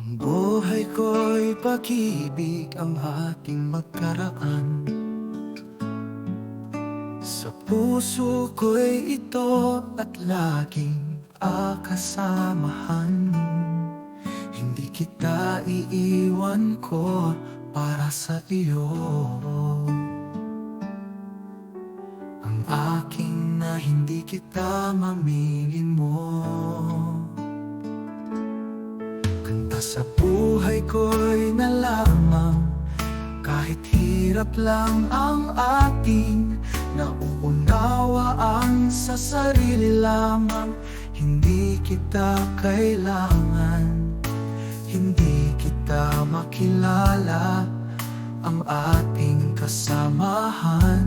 Ang buhay ko'y pag-ibig ang ating magkaraan. Sa puso ko'y ito at laging akasamahan. Hindi kita iiwan ko para sa iyo. Ang aking na hindi kita mamilin mo Kanta sa buhay ko'y na lamang Kahit hirap lang ang ating Nauunawaan sa sarili lamang. Hindi kita kailangan Hindi kita makilala. Ang ating kasamahan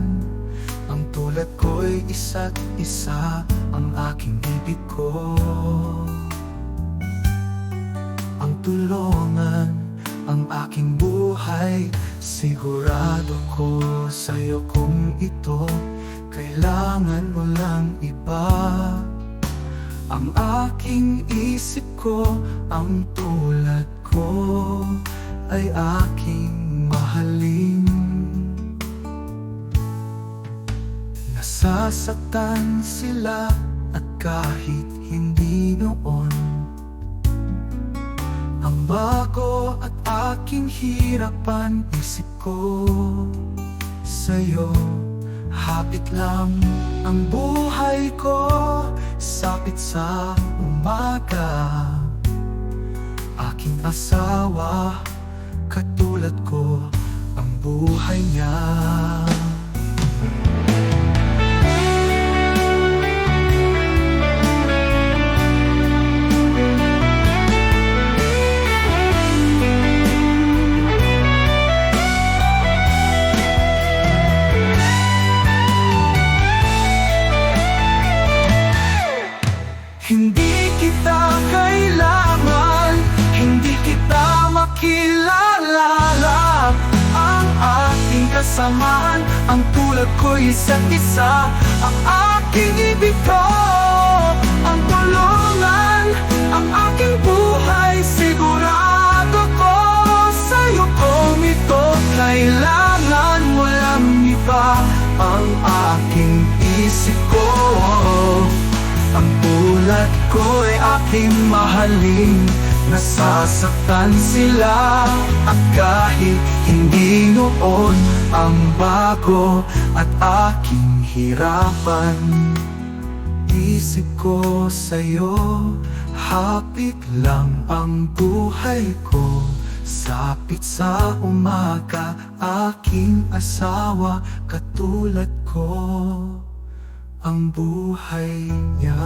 Ang tulad ko'y isa't isa Ang aking ibig ko ang tulungan ang aking buhay. Sigurado ko sa'yo kung ito Kailangan mo lang iba. Ang aking isip ko Ang tulad ko Ay aking mahalin. Nasasaktan sila At kahit hindi noon ang bago at aking hirapan Isip ko sa'yo. Hapit lang ang buhay ko Sapit sa umaga. Aking asawa Katulad ko ang buhay niya kasamaan Ang tulad ko isa't isa. Ang aking ibig ko Ang tulungan Ang aking buhay Sigurado ko Sa'yo kung ito Kailangan. Walang iba Ang aking isip ko. Ang tulad ko'y aking mahalin Nasasaktan sila At kahit hindi noon Ang bago at aking hirapan Isip ko sa'yo Hapit lang ang buhay ko. Sapit sa umaga Aking asawa Katulad ko ang buhay niya